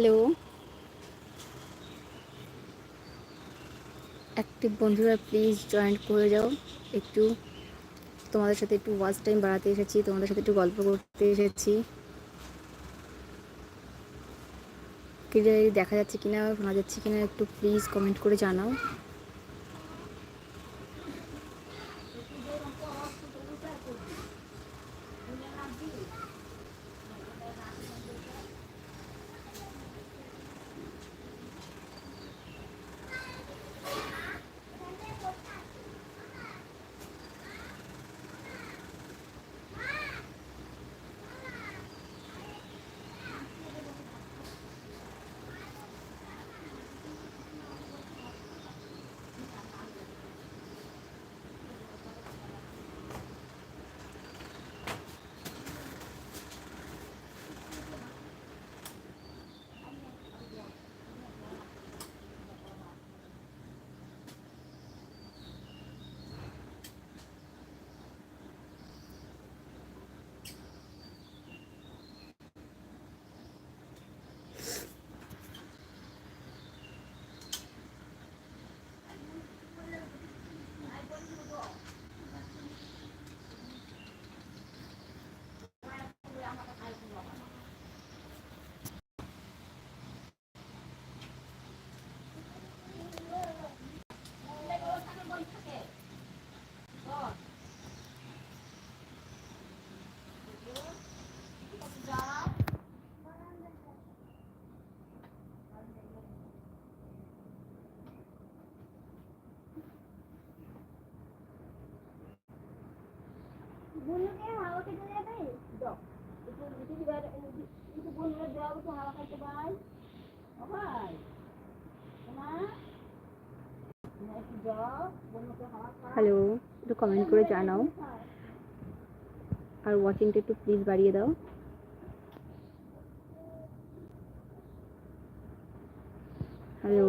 Hello. Active বন্ধুরা please join করে যাও। একটু তোমাদের সাথে একটু ওয়াচ টাইম বাড়াতে এসেছি, তোমাদের সাথে একটু গল্প করতে এসেছি। ক্লিয়ারলি দেখা যাচ্ছে কিনা, শোনা যাচ্ছে কিনা, একটু প্লিজ কমেন্ট করে জানাও বন্ধুকে হাওয়া খেতে দেবে যাও একটু একটু দিবার একটু বন্ধুরা দেওয়া একটু হাওয়া খাইতে পাই ও ভাই মা একটু যাও বন্ধুকে হাওয়া খাও হ্যালো একটু কমেন্ট করে জানাও। আর ওয়াচিংটা একটু প্লিজ বাড়িয়ে দাও। হ্যালো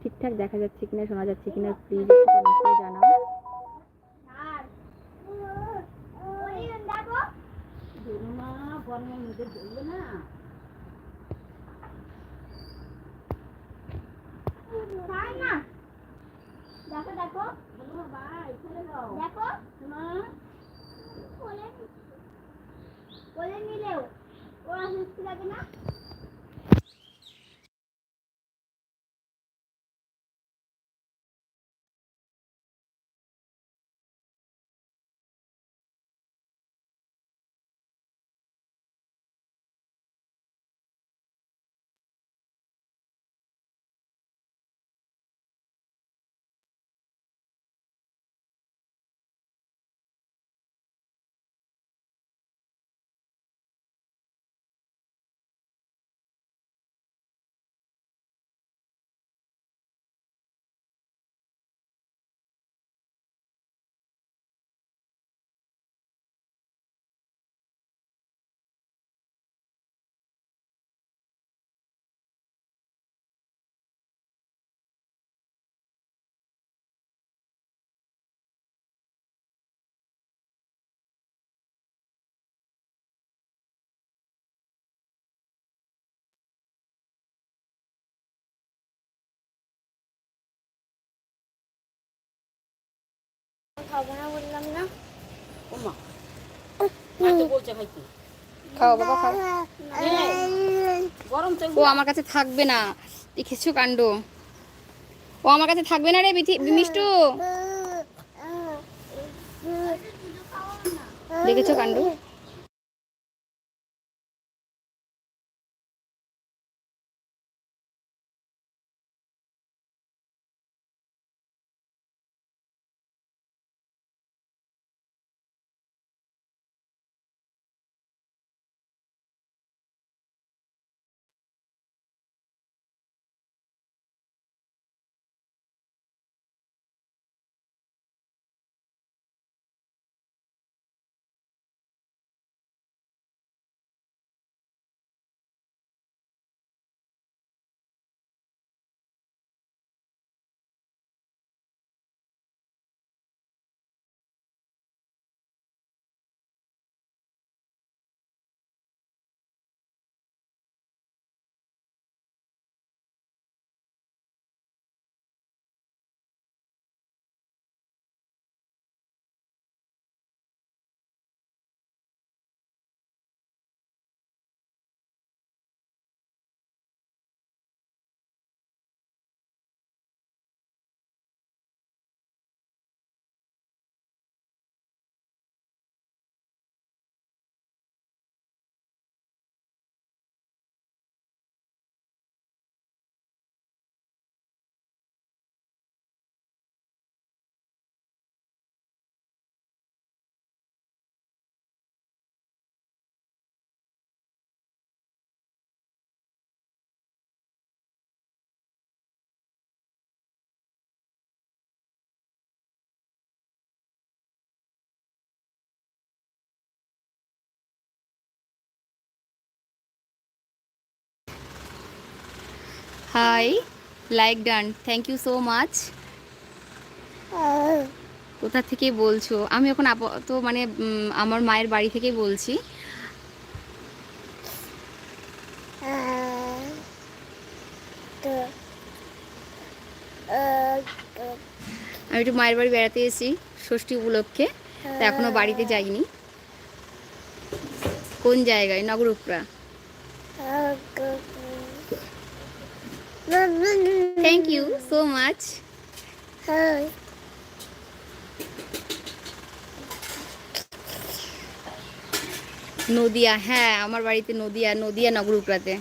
ঠিকঠাক দেখা যাচ্ছে কিনা, শোনা যাচ্ছে কিনা প্লিজ কমেন্ট করে জানাও আর ওই দেখো ধরু মা গরমের মধ্যে ধরবে না? দেখো দেখো। দেখো। কোলে নিলেও ওরা সুস্থ লাগে না? খাব না বললাম না। ওমা। মাকে বলছে খাইতে খাও বাবা খাও। গরম ও আমার কাছে থাকবে না। দেখেছ কাণ্ড। ও আমার কাছে থাকবে না রে মিষ্টু। দেখেছ কাণ্ড? Hi like done thank you so much কোথা থেকে বলছো? আমি এখন আপাতত মানে আমার মায়ের বাড়ি থেকে বলছি। আমি একটু মায়ের বাড়ি বেড়াতে এসেছি, ষষ্ঠী উপলক্ষে। তা এখনও বাড়িতে যাইনি। কোন জায়গায়? নগরুপরা। Thank you so much Nadia হ্যাঁ আমার বাড়িতে নদিয়া নদিয়া নগরুপরাতে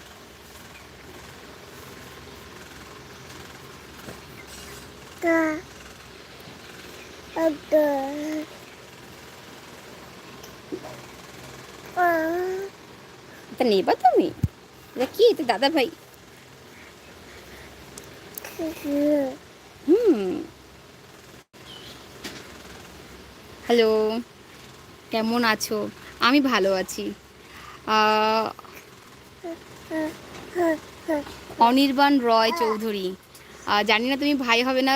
তা নেবা তুমি? কি? এটা দাদা ভাই হুম। হ্যালো, কেমন আছো? আমি ভালো আছি। অনির্বাণ রয় চৌধুরী। জানি না তুমি ভাই হবে না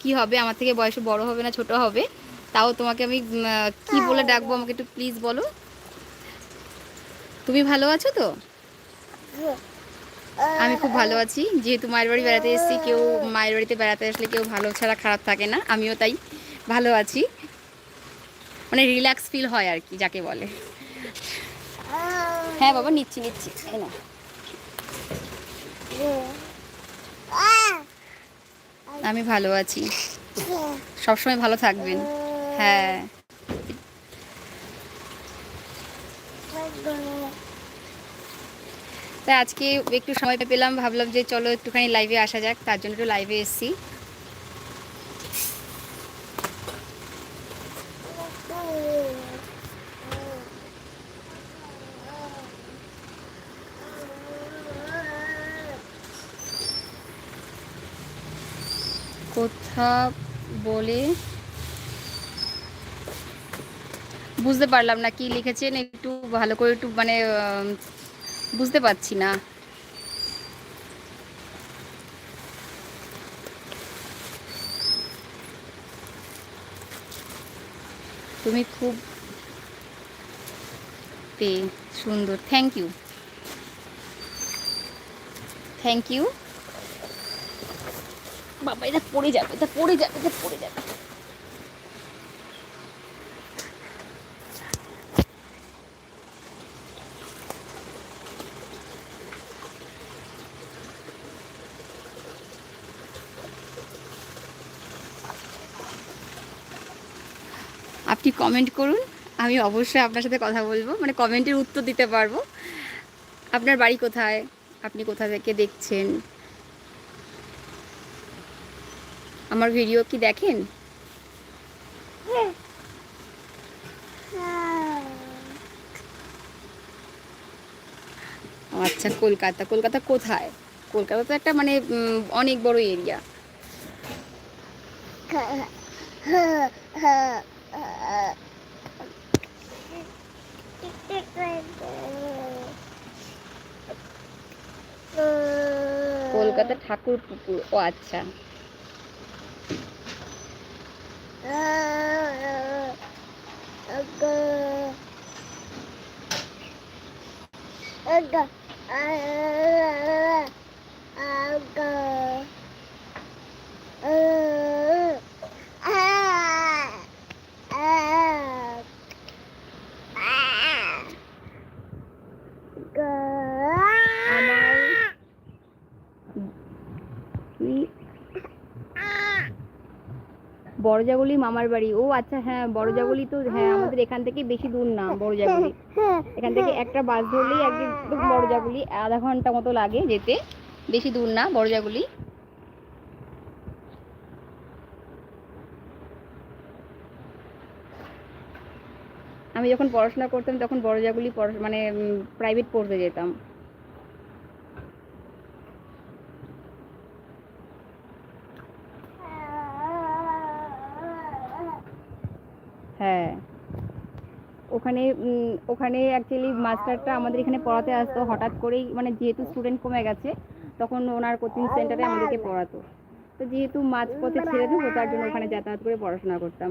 কি হবে? আমার থেকে বয়সে বড় হবে না, ছোট হবে। তাও তোমাকে আমি কি বলে ডাকবো আমাকে একটু প্লিজ বলো। তুমি ভালো আছো তো? আমি খুব ভালো আছি। যেহেতু মায়ের বাড়ি বেড়াতে এসেছি, কেউ মায়ের বাড়িতে বেড়াতে আসলে কেউ ভালো ছাড়া খারাপ থাকে না, আমিও তাই ভালো আছি। মানে রিল্যাক্স ফিল হয় আর কি, যাকে বলে। হ্যাঁ বাবা, নিচ্ছি নিচ্ছি আমি ভালো আছি। সবসময় ভালো থাকবেন। হ্যাঁ। তাই আজকে একটু সময় পেলাম, ভাবলাম যে চলো একটুখানি লাইভে আসা যাক, তার জন্য একটু লাইভে এসেছি। কথা বলে বুঝতে পারলাম না কি লিখেছেন, একটু ভালো করে একটু মানে বুঝতে পারছি না। তুমি খুব সুন্দর। থ্যাংক ইউ থ্যাংক ইউ বাবা, এটা পড়ে যাবে, এটা পড়ে যাবে, এটা পড়ে যাবে। আপনি কমেন্ট করুন। আমি অবশ্যই আপনার সাথে কথা বলব। মানে কমেন্টের উত্তর দিতে পারব। আপনার বাড়ি কোথায়? আপনি কোথা থেকে দেখছেন? আমার ভিডিও কি দেখেন? আচ্ছা কলকাতা। কলকাতা কোথায়? কলকাতা তো একটা মানে অনেক বড় এরিয়া কলকাতা ঠাকুর পুকুর ও আচ্ছা আমার বড়জাগুলি মামার বাড়ি। ও আচ্ছা হ্যাঁ বড়জাগুলি তো হ্যাঁ আমাদের এখান থেকে বেশি দূর না, বড়জাগুলি। এখান থেকে একটা বাস ধরলেই একদম বড়জাগুলি, আধা ঘণ্টা মতো লাগে যেতে। বেশি দূর না, বড়জাগুলি। আমি যখন পড়াশোনা করতাম, তখন বড়জাগুলি মানে প্রাইভেট পড়তে যেতাম। হ্যাঁ। ওখানে ওখানে অ্যাকচুয়ালি মাস্টারটা আমাদের এখানে পড়াতে আসতো। হঠাৎ করেই মানে যেহেতু স্টুডেন্ট কমে গেছে, তখন ওনার কোচিং সেন্টারে আমাদেরকে পড়াতো। তো যেহেতু মাঝপথে ছেড়ে দেবো, তার জন্য ওখানে যাতায়াত করে পড়াশোনা করতাম।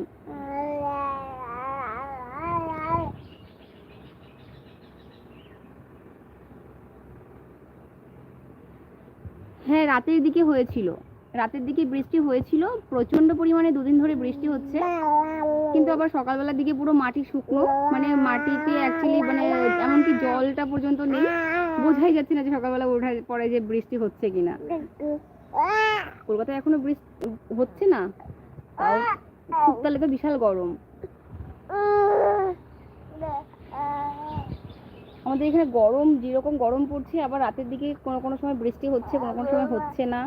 হ্যাঁ রাতের দিকে হয়েছিল। রাতের দিকে বৃষ্টি হয়েছিল। প্রচণ্ড পরিমাণে দুদিন ধরে বৃষ্টি হচ্ছে। কিন্তু আবার সকালবেলার দিকে পুরো মাটি শুকনো মানে মাটিতে অ্যাকচুয়ালি মানে এমনকি জলটা পর্যন্ত নেই। বোঝাই যাচ্ছে না যে সকালবেলা ওঠার পরে যে বৃষ্টি হচ্ছে কিনা। কলকাতায় এখনও বৃষ্টি হচ্ছে না? শীতকালে তো বিশাল গরম। আমাদের এখানে গরম, যেরকম গরম পড়ছে, আবার রাতের দিকে কোনো কোনো সময় বৃষ্টি হচ্ছে, কোনো কোনো সময় হচ্ছে না।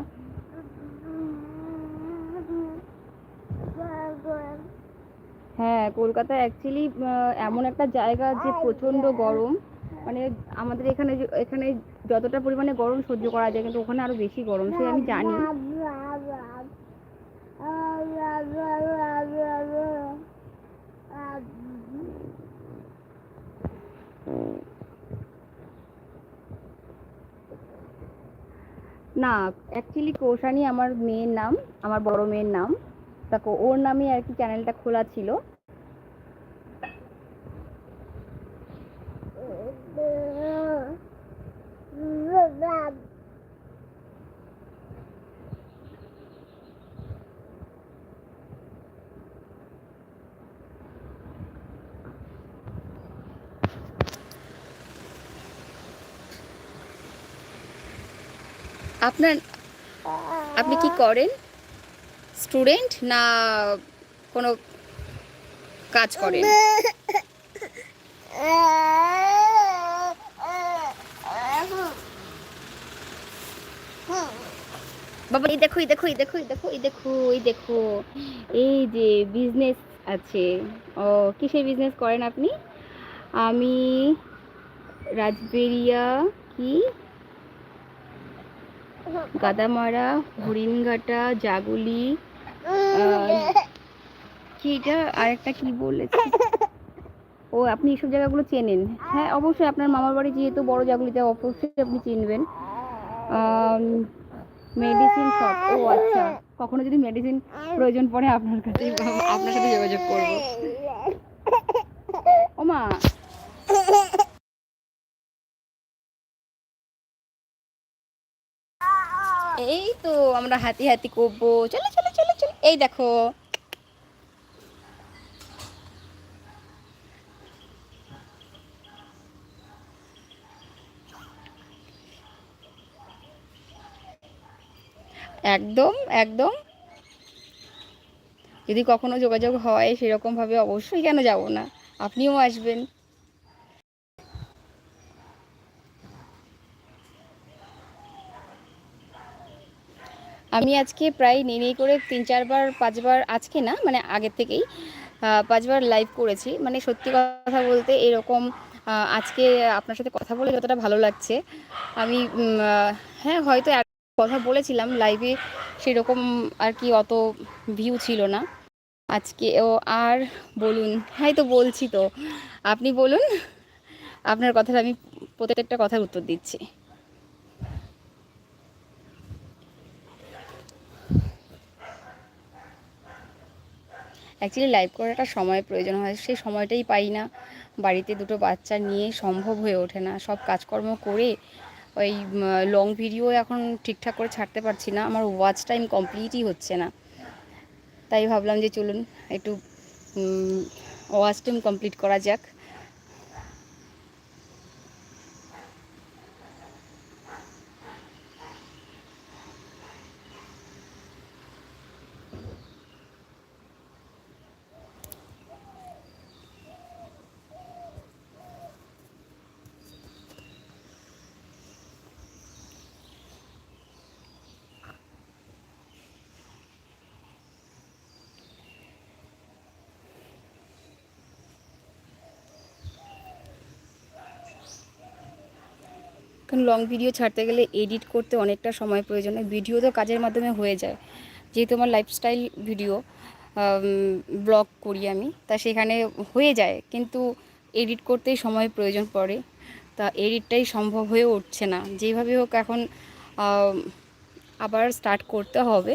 হ্যাঁ কলকাতা অ্যাকচুয়ালি এমন একটা জায়গা যে প্রচণ্ড গরম। মানে আমাদের এখানে এখানে যতটা পরিমাণে গরম সহ্য করা যায়, কিন্তু ওখানে আরও বেশি গরম, সে আমি জানি। না অ্যাকচুয়ালি কৌশানি আমার মেয়ের নাম, আমার বড় মেয়ের নাম। তা ওর নামে আর কি চ্যানেলটা খোলা ছিল। আপনার আপনি কি করেন? স্টুডেন্ট না কোনো কাজ করেন? বাবা, এই দেখো এই দেখো এই দেখো এই দেখো এই দেখো এই দেখো। এই যে বিজনেস আছে। ও, কিসের বিজনেস করেন আপনি? আমি রাজবেরিয়া কি? গাদামারা, হরিণঘাটা, জাগুলি কি এটা? আর একটা কি বলেছে? ও, আপনি এইসব জায়গাগুলো চেনেন? হ্যাঁ অবশ্যই আপনার মামার বাড়ি যেহেতু বড় জাগুলিতে অবশ্যই আপনি চিনবেন। মেডিসিন শপ ও আচ্ছা। কখনো যদি মেডিসিন প্রয়োজন পড়ে, আপনার কাছে আপনার সাথে যোগাযোগ করব। ও আমরা হাতি হাতি করব। চলো চলো চলো চলো। এই দেখো। একদম একদম। যদি কখনো যোগাযোগ হয় সেরকম ভাবে অবশ্যই কেন যাব না? আপনিও আসবেন। আমি আজকে প্রায় নেই করে তিন, চারবার, পাঁচবার আজকে না মানে আগের থেকেই পাঁচবার লাইভ করেছি। মানে সত্যি কথা বলতে এরকম আজকে আপনার সাথে কথা বলে যতটা ভালো লাগছে, আমি হ্যাঁ হয়তো কথা বলেছিলাম লাইভে সেরকম আর কি অত ভিউ ছিল না। আজকে ও আর বলুন হ্যাঁ তো বলছি তো। আপনি বলুন, আপনার কথাটা আমি প্রত্যেকটা কথার উত্তর দিচ্ছি। অ্যাকচুয়ালি লাইভ করাটা সময় প্রয়োজন হয়। সেই সময়টাই পাই না। বাড়িতে দুটো বাচ্চা নিয়ে সম্ভব হয়ে ওঠে না। সব কাজকর্ম করে ওই লং ভিডিও এখন ঠিকঠাক করে ছাড়তে পারছি না। আমার ওয়াচ টাইম কমপ্লিটই হচ্ছে না। তাই ভাবলাম যে চলুন একটু ওয়াচ টাইম কমপ্লিট করা যাক। কারণ লং ভিডিও ছাড়তে গেলে এডিট করতে অনেকটা সময় প্রয়োজন। হয় ভিডিও তো কাজের মাধ্যমে হয়ে যায়। যেহেতু আমার লাইফস্টাইল ভিডিও ব্লগ করি আমি, তা সেখানে হয়ে যায়। কিন্তু এডিট করতেই সময় প্রয়োজন পড়ে। তা এডিটটাই সম্ভব হয়ে উঠছে না। যেভাবে হোক এখন আবার স্টার্ট করতে হবে।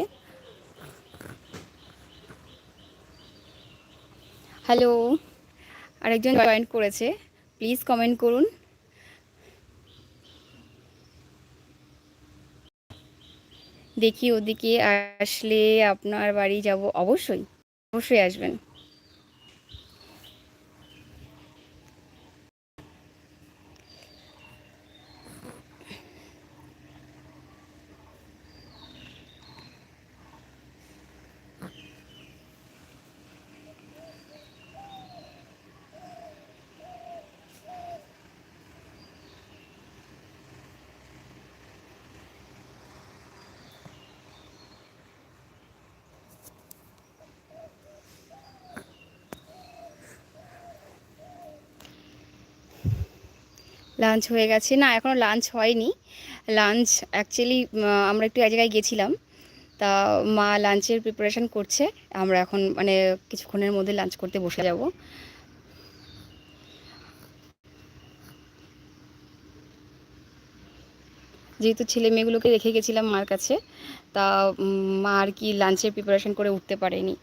হ্যালো আরেকজন জয়েন করেছে। প্লিজ কমেন্ট করুন। দেখি ওদিকে আসলে আপনার বাড়ি যাব। অবশ্যই অবশ্যই আসবেন। লাঞ্চ হয়ে গেছে। না এখনও লাঞ্চ হয়নি। লাঞ্চ অ্যাকচুয়ালি আমরা একটু এক জায়গায় গেছিলাম। তা মা লাঞ্চের প্রিপারেশন করছে। আমরা এখন মানে কিছুক্ষণের মধ্যে লাঞ্চ করতে বসে যাব। যেহেতু ছেলে মেয়েগুলোকে রেখে গেছিলাম মার কাছে, তা মা আর কি লাঞ্চের প্রিপারেশন করে উঠতে পারেনি।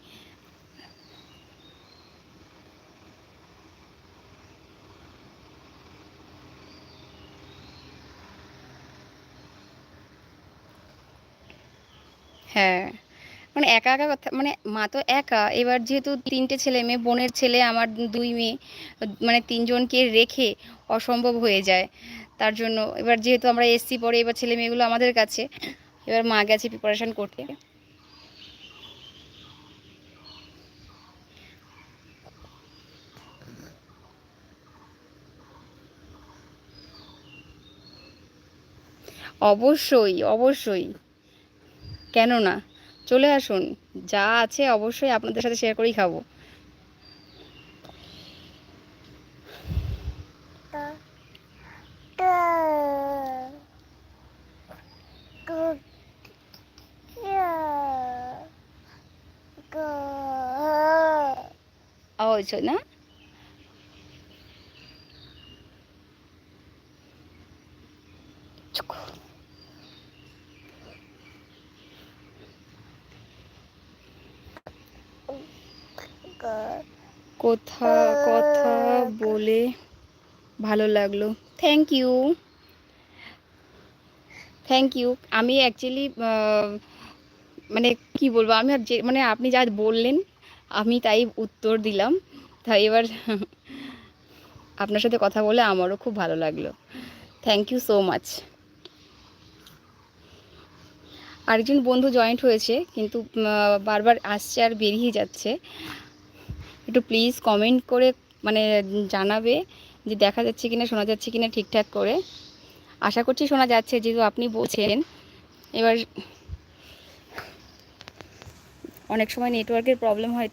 হ্যাঁ। মানে একা একা কথা মানে মা তো একা। এবার যেহেতু তিনটে ছেলে, মেয়ে, বোনের ছেলে, আমার দুই মেয়ে মানে তিনজনকে রেখে অসম্ভব হয়ে যায়। তার জন্য এবার যেহেতু আমরা এসছি পরে, এবার ছেলে মেয়েগুলো আমাদের কাছে, এবার মা গেছে প্রিপারেশান করতে। অবশ্যই অবশ্যই। কেন না? চলে আসুন। যা আছে অবশ্যই আপনাদের সাথে শেয়ার করেই খাব। না? চুক। কথা কথা বলে ভালো লাগল। থ্যাংক ইউ থ্যাংক ইউ আমি অ্যাকচুয়ালি মানে কি বলব, আমি যে মানে আপনি যা বললেন, আমি তাই উত্তর দিলাম। তাই এবার আপনার সাথে কথা বলে আমারও খুব ভালো লাগল। থ্যাংক ইউ সো মাচ আরেকজন বন্ধু জয়েন্ট হয়েছে, কিন্তু বারবার আসছে আর বেরিয়ে যাচ্ছে। একটু প্লিজ কমেন্ট করে মানে জানাবে যে দেখা যাচ্ছে কিনা, শোনা যাচ্ছে কিনা ঠিকঠাক করে। আশা করছি শোনা যাচ্ছে, যেহেতু আপনি বলছেন, এবার অনেক সময় নেটওয়ার্কের প্রবলেম হয়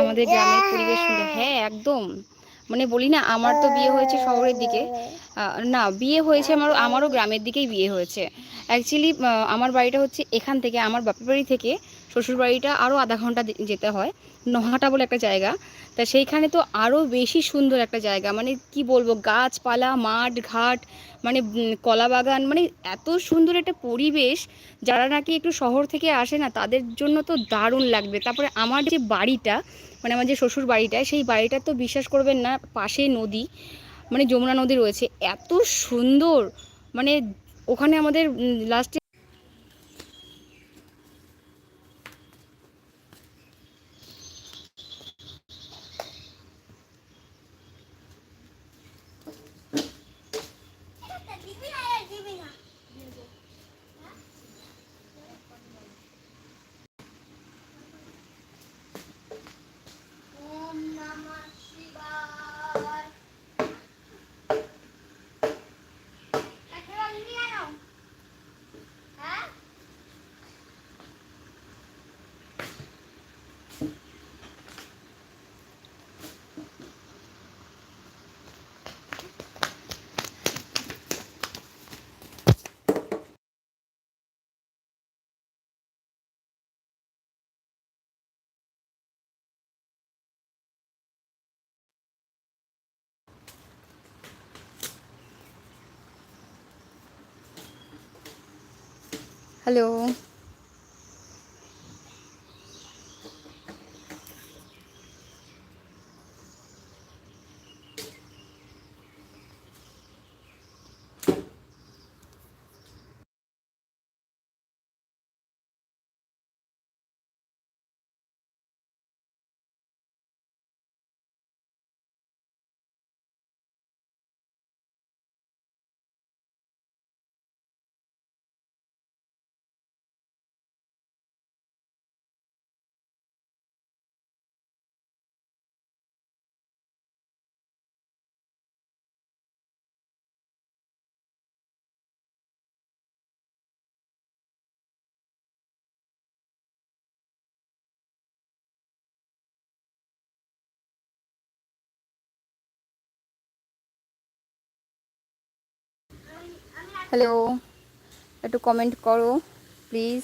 আমাদের গ্রামের পরিবেশ সুন্দর। হ্যাঁ একদম। মানে বলি না আমার তো বিয়ে হয়েছে শহরের দিকে। না, বিয়ে হয়েছে আমার, আমারও গ্রামের দিকেই বিয়ে হয়েছে। অ্যাকচুয়ালি আমার বাড়িটা হচ্ছে এখান থেকে, আমার বাপের বাড়ি থেকে শ্বশুর বাড়িটা আরও আধা ঘণ্টা যেতে হয়, নহাটা বলে একটা জায়গা। তা সেইখানে তো আরও বেশি সুন্দর একটা জায়গা মানে কি বলব, গাছপালা, মাঠ, ঘাট মানে কলা বাগান মানে এত সুন্দর একটা পরিবেশ। যারা নাকি একটু শহর থেকে আসে না, তাদের জন্য তো দারুণ লাগবে। তারপরে আমার যে বাড়িটা মানে আমার যে শ্বশুর বাড়িটা সেই বাড়িটা তো বিশ্বাস করবেন না, পাশে নদী। মানে যমুনা নদী রয়েছে। এত সুন্দর। মানে ওখানে আমাদের লাস্টে হ্যালো হ্যালো একটু কমেন্ট করো প্লিজ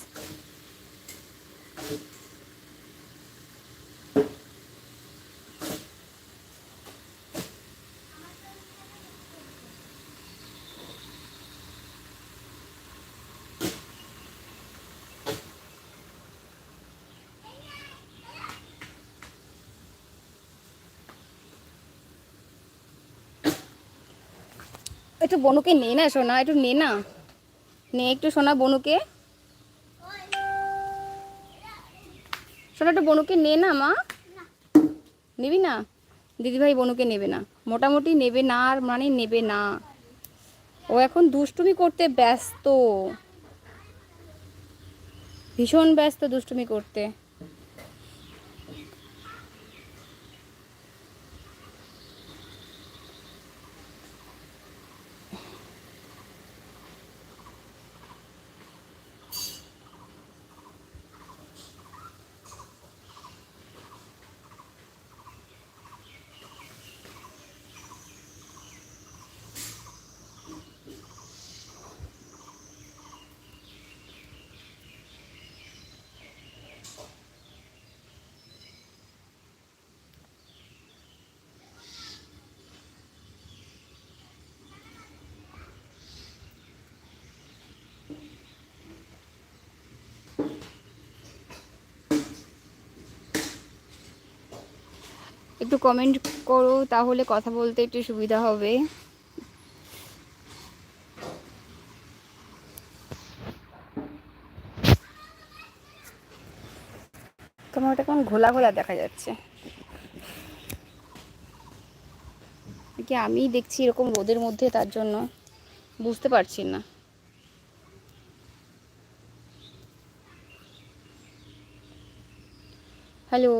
একটু বনুকে নে না, সোনা, একটু নে না। নে একটু, সোনা, বনুকে। সোনা, একটু বনুকে নে না, মা। নিবি না? দিদিভাই বনুকে নেবে না। মোটামুটি নেবে না, আর মানে নেবে না। ও এখন দুষ্টুমি করতে ব্যস্ত। ভীষণ ব্যস্ত দুষ্টুমি করতে। একটু কমেন্ট করো, তাহলে কথা বলতে একটু সুবিধা হবে। তোমার ওটা কেমন ঘোলা ঘোলা দেখা যাচ্ছে? কি আমি দেখছি এরকম রোদের মধ্যে তার জন্য? বুঝতে পারছি না। হ্যালো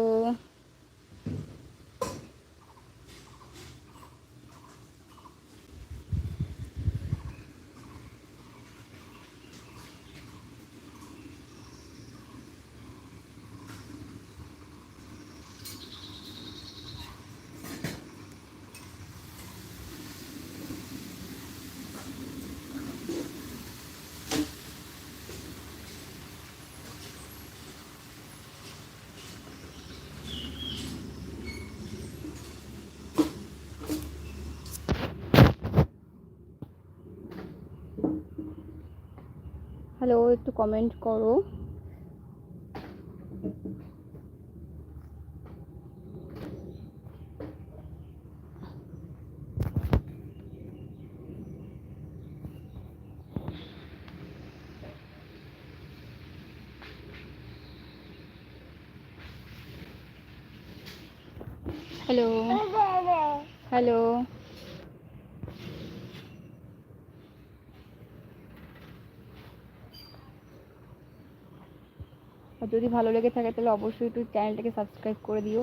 হ্যালো একটু কমেন্ট করো। হ্যালো হ্যালো আর যদি ভালো লেগে থাকে তাহলে অবশ্যই একটু চ্যানেলটাকে সাবস্ক্রাইব করে দিও।